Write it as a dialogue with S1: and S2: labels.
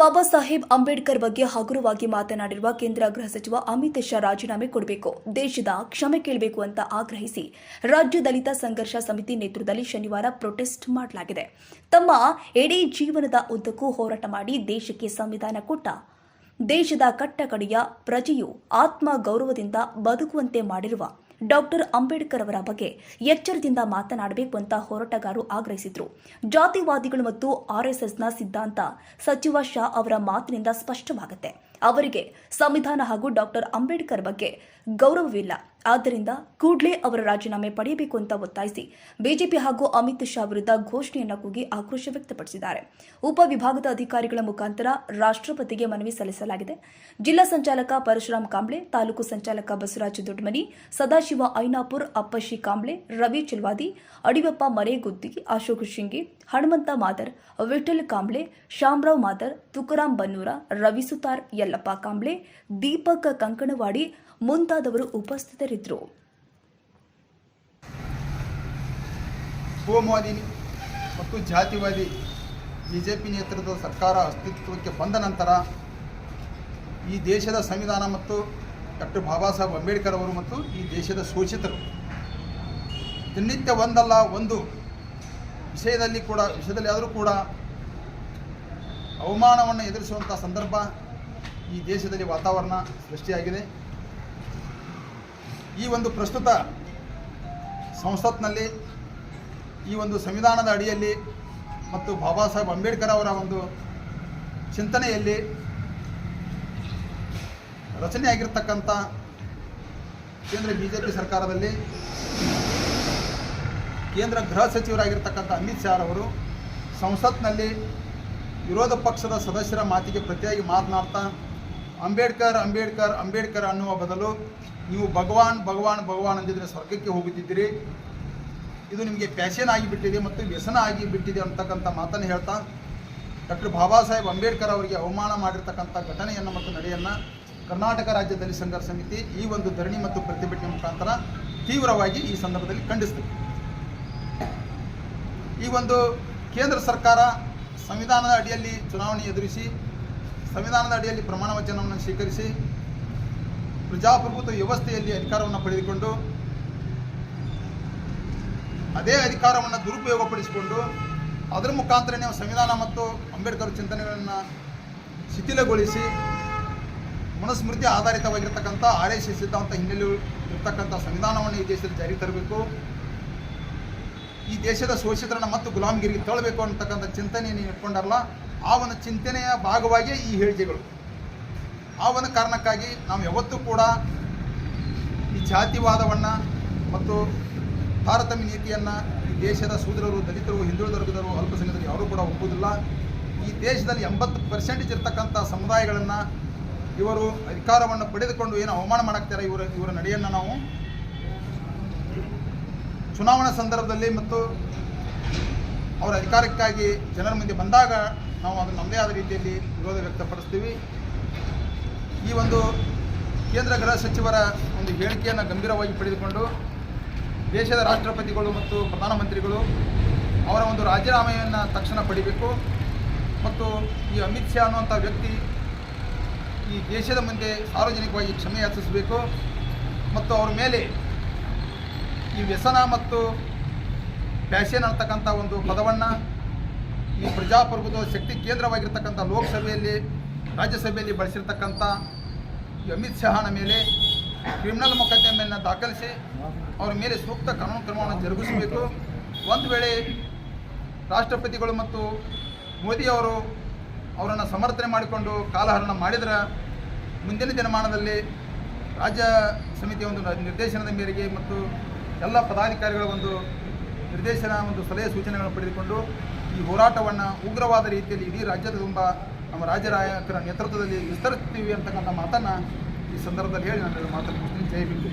S1: ಬಾಬಾ ಸಾಹೇಬ್ ಅಂಬೇಡ್ಕರ್ ಬಗ್ಗೆ ಹಗುರವಾಗಿ ಮಾತನಾಡಿರುವ ಕೇಂದ್ರ ಗೃಹ ಸಚಿವ ಅಮಿತ್ ಶಾ ರಾಜೀನಾಮೆ ಕೊಡಬೇಕು, ದೇಶದ ಕ್ಷಮೆ ಕೇಳಬೇಕು ಅಂತ ಆಗ್ರಹಿಸಿ ರಾಜ್ಯ ದಲಿತ ಸಂಘರ್ಷ ಸಮಿತಿ ನೇತೃತ್ವದಲ್ಲಿ ಶನಿವಾರ ಪ್ರೊಟೆಸ್ಟ್ ಮಾಡಲಾಗಿದೆ. ತಮ್ಮ ಇಡೀ ಜೀವನದ ಉದ್ದಕ್ಕೂ ಹೋರಾಟ ಮಾಡಿ ದೇಶಕ್ಕೆ ಸಂವಿಧಾನ ಕೊಟ್ಟ ದೇಶದ ಕಟ್ಟಕಡೆಯ ಪ್ರಜೆಯು ಆತ್ಮ ಗೌರವದಿಂದ ಬದುಕುವಂತೆ ಮಾಡಿರುವ ಡಾಕ್ಟರ್ ಅಂಬೇಡ್ಕರ್ ಅವರ ಬಗ್ಗೆ ಎಚ್ಚರದಿಂದ ಮಾತನಾಡಬೇಕು ಅಂತ ಹೋರಾಟಗಾರರು ಆಗ್ರಹಿಸಿದ್ರು. ಜಾತಿವಾದಿಗಳು ಮತ್ತು ಆರ್ಎಸ್ಎಸ್ನ ಸಿದ್ಧಾಂತ ಸಚಿವ ಶಾ ಅವರ ಮಾತಿನಿಂದ ಸ್ಪಷ್ಟವಾಗುತ್ತೆ. ಅವರಿಗೆ ಸಂವಿಧಾನ ಹಾಗೂ ಡಾಕ್ಟರ್ ಅಂಬೇಡ್ಕರ್ ಬಗ್ಗೆ ಗೌರವವಿಲ್ಲ. ಆದ್ದರಿಂದ ಕೂಡಲೇ ಅವರ ರಾಜೀನಾಮೆ ಪಡೆಯಬೇಕು ಅಂತ ಒತ್ತಾಯಿಸಿ ಬಿಜೆಪಿ ಹಾಗೂ ಅಮಿತ್ ಶಾ ವಿರುದ್ಧ ಘೋಷಣೆಯನ್ನ ಕೂಗಿ ಆಕ್ರೋಶ ವ್ಯಕ್ತಪಡಿಸಿದ್ದಾರೆ. ಉಪವಿಭಾಗದ ಅಧಿಕಾರಿಗಳ ಮುಖಾಂತರ ರಾಷ್ಟ್ರಪತಿಗೆ ಮನವಿ ಸಲ್ಲಿಸಲಾಗಿದೆ. ಜಿಲ್ಲಾ ಸಂಚಾಲಕ ಪರಶುರಾಮ್ ಕಾಂಬ್ಳೆ, ತಾಲೂಕು ಸಂಚಾಲಕ ಬಸವರಾಜ ದೊಡ್ಡಮನಿ ಸದಾಶಿವ ಐನಾಪುರ್ ಅಪ್ಪಶಿ ಕಾಂಬ್ಳೆ, ರವಿ ಚಿಲ್ವಾದಿ ಅಡಿವಪ್ಪ ಮರೇಗುದ್ದಿ ಅಶೋಕ್ ಶಿಂಗಿ, ಹನುಮಂತ ಮಾದರ್ ವಿಠಲ್ ಕಾಂಬ್ಳೆ, ಶಾಮರಾವ್ ಮಾದರ್, ತುಕರಾಮ್ ಬನ್ನೂರ, ರವಿ ಸುತಾರ್, ಯಲ್ಲಪ್ಪ ಕಾಂಬ್ಳೆ, ದೀಪಕ್ ಕಂಕಣವಾಡಿ ಮುಂತಾದವರು ಉಪಸ್ಥಿತರಿದ್ದರು.
S2: ಕೋಮುವಾದಿ ಮತ್ತು ಜಾತಿವಾದಿ ಬಿ ಜೆ ಪಿ ನೇತೃತ್ವದ ಸರ್ಕಾರ ಅಸ್ತಿತ್ವಕ್ಕೆ ಬಂದ ನಂತರ ಈ ದೇಶದ ಸಂವಿಧಾನ ಮತ್ತು ಡಾಕ್ಟರ್ ಬಾಬಾ ಸಾಹೇಬ್ ಅಂಬೇಡ್ಕರ್ ಅವರು ಮತ್ತು ಈ ದೇಶದ ಶೋಷಿತರು. ದಿನನಿತ್ಯ ಒಂದಲ್ಲ, ಒಂದು ವಿಷಯದಲ್ಲಿ ಕೂಡ, ವಿಷಯದಲ್ಲಿ ಆದರೂ ಕೂಡ ಅವಮಾನವನ್ನು ಎದುರಿಸುವಂಥ ಸಂದರ್ಭ ಈ ದೇಶದಲ್ಲಿ ವಾತಾವರಣ ಸೃಷ್ಟಿಯಾಗಿದೆ. ಈ ಒಂದು ಪ್ರಸ್ತುತ ಸಂಸತ್ನಲ್ಲಿ, ಈ ಒಂದು ಸಂವಿಧಾನದ ಅಡಿಯಲ್ಲಿ ಮತ್ತು ಬಾಬಾ ಸಾಹೇಬ್ ಅಂಬೇಡ್ಕರ್ ಅವರ ಒಂದು ಚಿಂತನೆಯಲ್ಲಿ ರಚನೆಯಾಗಿರ್ತಕ್ಕಂಥ ಕೇಂದ್ರ ಬಿ ಜೆ ಪಿ ಸರ್ಕಾರದಲ್ಲಿ ಕೇಂದ್ರ ಗೃಹ ಸಚಿವರಾಗಿರ್ತಕ್ಕಂಥ ಅಮಿತ್ ಶಾ ಅವರು ಸಂಸತ್ನಲ್ಲಿ ವಿರೋಧ ಪಕ್ಷದ ಸದಸ್ಯರ ಮಾತಿಗೆ ಪ್ರತಿಯಾಗಿ ಮಾತನಾಡ್ತಾ, ಅಂಬೇಡ್ಕರ್ ಅಂಬೇಡ್ಕರ್ ಅಂಬೇಡ್ಕರ್ ಅನ್ನುವ ಬದಲು ನೀವು ಭಗವಾನ್ ಭಗವಾನ್ ಭಗವಾನ್ ಅಂದಿದ್ರೆ ಸ್ವರ್ಗಕ್ಕೆ ಹೋಗುತ್ತಿದ್ದೀರಿ ಇದು ನಿಮಗೆ ಪ್ಯಾಷನ್ ಆಗಿಬಿಟ್ಟಿದೆ ಮತ್ತು ವ್ಯಸನ ಆಗಿಬಿಟ್ಟಿದೆ ಅಂತಕ್ಕಂಥ ಮಾತನ್ನು ಹೇಳ್ತಾ, ಡಾಕ್ಟರ್ ಬಾಬಾ ಸಾಹೇಬ್ ಅಂಬೇಡ್ಕರ್ ಅವರಿಗೆ ಅವಮಾನ ಮಾಡಿರ್ತಕ್ಕಂಥ ಘಟನೆಯನ್ನು ಮತ್ತು ನಡೆಯನ್ನು ಕರ್ನಾಟಕ ರಾಜ್ಯದಲ್ಲಿ ಸಂಘರ್ಷ ಸಮಿತಿ ಈ ಒಂದು ಧರಣಿ ಮತ್ತು ಪ್ರತಿಭಟನೆ ಮುಖಾಂತರ ತೀವ್ರವಾಗಿ ಈ ಸಂದರ್ಭದಲ್ಲಿ ಖಂಡಿಸ್ತದೆ ಈ ಒಂದು ಕೇಂದ್ರ ಸರ್ಕಾರ ಸಂವಿಧಾನದ ಅಡಿಯಲ್ಲಿ ಚುನಾವಣೆ ಎದುರಿಸಿ, ಸಂವಿಧಾನದ ಅಡಿಯಲ್ಲಿ ಪ್ರಮಾಣ ವಚನವನ್ನು ಸ್ವೀಕರಿಸಿ ಪ್ರಜಾಪ್ರಭುತ್ವ ವ್ಯವಸ್ಥೆಯಲ್ಲಿ ಅಧಿಕಾರವನ್ನು ಪಡೆದುಕೊಂಡು, ಅದೇ ಅಧಿಕಾರವನ್ನು ದುರುಪಯೋಗಪಡಿಸಿಕೊಂಡು, ಅದರ ಮುಖಾಂತರ ಸಂವಿಧಾನ ಮತ್ತು ಅಂಬೇಡ್ಕರ್ ಚಿಂತನೆಗಳನ್ನು ಶಿಥಿಲಗೊಳಿಸಿ, ಮನುಸ್ಮೃತಿ ಆಧಾರಿತವಾಗಿರ್ತಕ್ಕಂಥ ಆರ್ ಎಸ್ ಎಸ್ ಸಿದ್ಧಾಂತ ಹಿನ್ನೆಲೆ ಇರ್ತಕ್ಕಂಥ ಸಂವಿಧಾನವನ್ನು ಈ ದೇಶದಲ್ಲಿ ಜಾರಿಗೆ ತರಬೇಕು. ಈ ದೇಶದ ಶೋಷಿತರನ್ನು ಮತ್ತು ಗುಲಾಮಗಿರಿಗೆ ತಳ್ಳಬೇಕು ಅಂತಕ್ಕಂಥ ಚಿಂತನೆಯನ್ನು ಇಟ್ಕೊಂಡಾರಲ್ಲ, ಆ ಒಂದು ಚಿಂತನೆಯ ಭಾಗವಾಗಿ ಈ ಹೇಳಿಕೆಗಳು. ಆ ಒಂದು ಕಾರಣಕ್ಕಾಗಿ ನಾವು ಯಾವತ್ತೂ ಕೂಡ ಈ ಜಾತಿವಾದವನ್ನು ಮತ್ತು ತಾರತಮ್ಯ ನೀತಿಯನ್ನು ಈ ದೇಶದ ಶೂದ್ರರು ದಲಿತರು, ಹಿಂದುಳಿದ ವರ್ಗದವರು, ಅಲ್ಪಸಂಖ್ಯಾತರು ಯಾರೂ ಕೂಡ ಒಪ್ಪುವುದಿಲ್ಲ. ಈ ದೇಶದಲ್ಲಿ ಎಂಬತ್ತು ಪರ್ಸೆಂಟೇಜ್ ಇರ್ತಕ್ಕಂಥ ಸಮುದಾಯಗಳನ್ನು ಇವರು ಅಧಿಕಾರವನ್ನು ಪಡೆದುಕೊಂಡು ಏನು ಅವಮಾನ ಮಾಡಾಕ್ತಾರೆ ಇವರ ಇವರ ನಡೆಯನ್ನು ನಾವು ಚುನಾವಣಾ ಸಂದರ್ಭದಲ್ಲಿ ಮತ್ತು ಅವರ ಅಧಿಕಾರಕ್ಕಾಗಿ ಜನರ ಮುಂದೆ ಬಂದಾಗ ನಾವು ಅದನ್ನು ನಮ್ಮದೇ ಆದ ರೀತಿಯಲ್ಲಿ ವಿರೋಧ ವ್ಯಕ್ತಪಡಿಸ್ತೀವಿ. ಈ ಒಂದು ಕೇಂದ್ರ ಗೃಹ ಸಚಿವರ ಒಂದು ಹೇಳಿಕೆಯನ್ನು ಗಂಭೀರವಾಗಿ ಪಡೆದುಕೊಂಡು ದೇಶದ ರಾಷ್ಟ್ರಪತಿಗಳು ಮತ್ತು ಪ್ರಧಾನಮಂತ್ರಿಗಳು ಅವರ ಒಂದು ರಾಜೀನಾಮೆಯನ್ನು ತಕ್ಷಣ ಪಡಿಬೇಕು ಮತ್ತು ಈ ಅಮಿತ್ ಶಾ ಅನ್ನುವಂಥ ವ್ಯಕ್ತಿ ಈ ದೇಶದ ಮುಂದೆ ಸಾರ್ವಜನಿಕವಾಗಿ ಕ್ಷಮೆ ಯಾಚಿಸಬೇಕು ಮತ್ತು ಅವರ ಮೇಲೆ ಈ ವ್ಯಸನ ಮತ್ತು ಫ್ಯಾಷನ್ ಅಂತಕ್ಕಂಥ ಒಂದು ಪದವನ್ನು ಈ ಪ್ರಜಾಪ್ರಭುತ್ವ ಶಕ್ತಿ ಕೇಂದ್ರವಾಗಿರ್ತಕ್ಕಂಥ ಲೋಕಸಭೆಯಲ್ಲಿ, ರಾಜ್ಯಸಭೆಯಲ್ಲಿ ಬಳಸಿರ್ತಕ್ಕಂಥ ಅಮಿತ್ ಶಹಾನ ಮೇಲೆ ಕ್ರಿಮಿನಲ್ ಮೊಕದ್ದಮೆಯನ್ನು ದಾಖಲಿಸಿ ಅವರ ಮೇಲೆ ಸೂಕ್ತ ಕಾನೂನು ಕ್ರಮವನ್ನು ಜರುಗಿಸಬೇಕು. ಒಂದು ವೇಳೆ ರಾಷ್ಟ್ರಪತಿಗಳು ಮತ್ತು ಮೋದಿಯವರು ಅವರನ್ನು ಸಮರ್ಥನೆ ಮಾಡಿಕೊಂಡು ಕಾಲಹರಣ ಮಾಡಿದರೆ ಮುಂದಿನ ದಿನಮಾನದಲ್ಲಿ ರಾಜ್ಯ ಸಮಿತಿಯ ಒಂದು ನಿರ್ದೇಶನದ ಮೇರೆಗೆ ಮತ್ತು ಎಲ್ಲ ಪದಾಧಿಕಾರಿಗಳ ಒಂದು ನಿರ್ದೇಶನ, ಒಂದು ಸಲಹೆ ಸೂಚನೆಗಳನ್ನು ಪಡೆದುಕೊಂಡು ಈ ಹೋರಾಟವನ್ನು ಉಗ್ರವಾದ ರೀತಿಯಲ್ಲಿ ಇಡೀ ರಾಜ್ಯದ ತುಂಬ ನಮ್ಮ ರಾಜ್ಯ ನಾಯಕರ ನೇತೃತ್ವದಲ್ಲಿ ವಿಸ್ತರಿಸ್ತೀವಿ ಅಂತಕ್ಕಂಥ ಮಾತನ್ನು ಈ ಸಂದರ್ಭದಲ್ಲಿ ಹೇಳಿ ನಾನು ಮಾತನ್ನು ಜೈ ಹಿಂದ್.